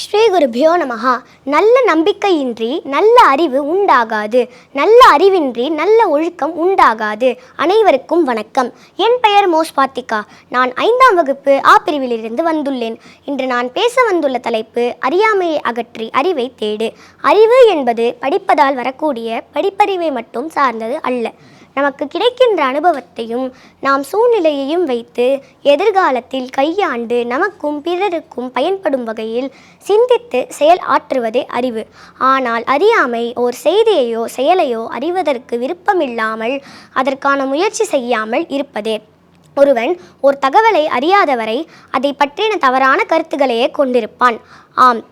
ஸ்ரீ குருபியோ நமகா நல்ல நம்பிக்கையின்றி நல்ல அறிவு உண்டாகாது. நல்ல அறிவின்றி நல்ல ஒழுக்கம் உண்டாகாது. அனைவருக்கும் வணக்கம். என் பெயர் மோஸ் பாத்திகா. நான் ஐந்தாம் வகுப்பு ஆ பிரிவிலிருந்து வந்துள்ளேன். இன்று நான் பேச வந்துள்ள தலைப்பு அறியாமையை அகற்றி அறிவை தேடு. அறிவு என்பது படிப்பதால் வரக்கூடிய படிப்பறிவை மட்டும் சார்ந்தது அல்ல. நமக்கு கிடைக்கின்ற அனுபவத்தையும் நாம் சூழ்நிலையையும் வைத்து எதிர்காலத்தில் கையாண்டு நமக்கும் பிறருக்கும் பயன்படும் வகையில் சிந்தித்து செயல் ஆற்றுவதே அறிவு. ஆனால் அறியாமை ஓர் செய்தியையோ செயலையோ அறிவதற்கு விருப்பமில்லாமல் அதற்கான முயற்சி செய்யாமல் இருப்பதே. ஒருவன் ஒரு தகவலை அறியாதவரை அதை பற்றின தவறான கருத்துக்களையே கொண்டிருப்பான். ஆம்.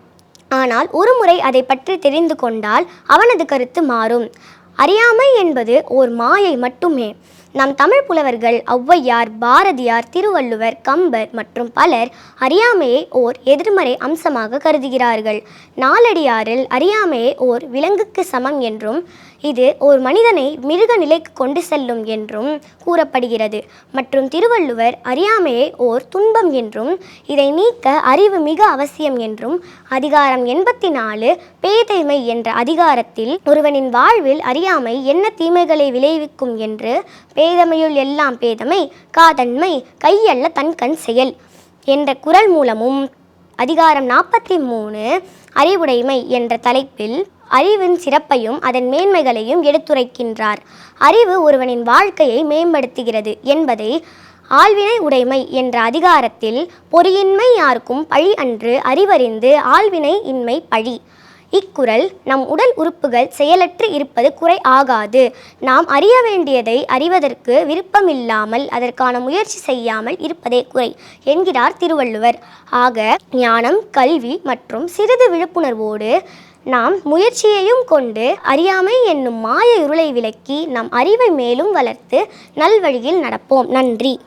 ஆனால் ஒருமுறை அதை பற்றி தெரிந்து கொண்டால் அவனது கருத்து மாறும். அறியாமை என்பது ஓர் மாயை மட்டுமே. நம் தமிழ் புலவர்கள் ஔவையார் பாரதியார் திருவள்ளுவர் கம்பர் மற்றும் பலர் அறியாமையை ஓர் எதிர்மறை அம்சமாக கருதுகிறார்கள். நாலடியாரில் அறியாமையை ஓர் விலங்குக்கு சமம் என்றும் இது ஓர் மனிதனை மிருக நிலைக்கு கொண்டு செல்லும் என்றும் கூறப்படுகிறது. மற்றும் திருவள்ளுவர் அறியாமையை ஓர் துன்பம் என்றும் இதை நீக்க அறிவு மிக அவசியம் என்றும் அதிகாரம் எண்பத்தி நாலு பேதைமை என்ற அதிகாரத்தில் ஒருவனின் வாழ்வில் அறியாமை என்ன தீமைகளை விளைவிக்கும் என்று பேதமையுள் எல்லாம் பேதமை காதன்மை கையல்ல தன்கண் செயல் என்ற குரல் மூலமும் அதிகாரம் நாற்பத்தி மூணு அறிவுடைமை என்ற தலைப்பில் அறிவின் சிறப்பையும் அதன் மேன்மைகளையும் எடுத்துரைக்கின்றார். அறிவு ஒருவனின் வாழ்க்கையை மேம்படுத்துகிறது என்பதை ஆழ்வினை உடைமை என்ற அதிகாரத்தில் பொறியின்மை யாருக்கும் பழி அன்று அறிவறிந்து ஆழ்வினை இன்மை பழி. இக்குறள் நம் உடல் உறுப்புகள் செயலற்று இருப்பது குறை ஆகாது. நாம் அறிய வேண்டியதை அறிவதற்கு விருப்பமில்லாமல் அதற்கான முயற்சி செய்யாமல் இருப்பதே குறை என்கிறார் திருவள்ளுவர். ஆக ஞானம் கல்வி மற்றும் சிறிது விழிப்புணர்வோடு நாம் முயற்சியையும் கொண்டு அறியாமை என்னும் மாய இருளை விலக்கி நம் அறிவை மேலும் வளர்த்து நல்வழியில் நடப்போம். நன்றி.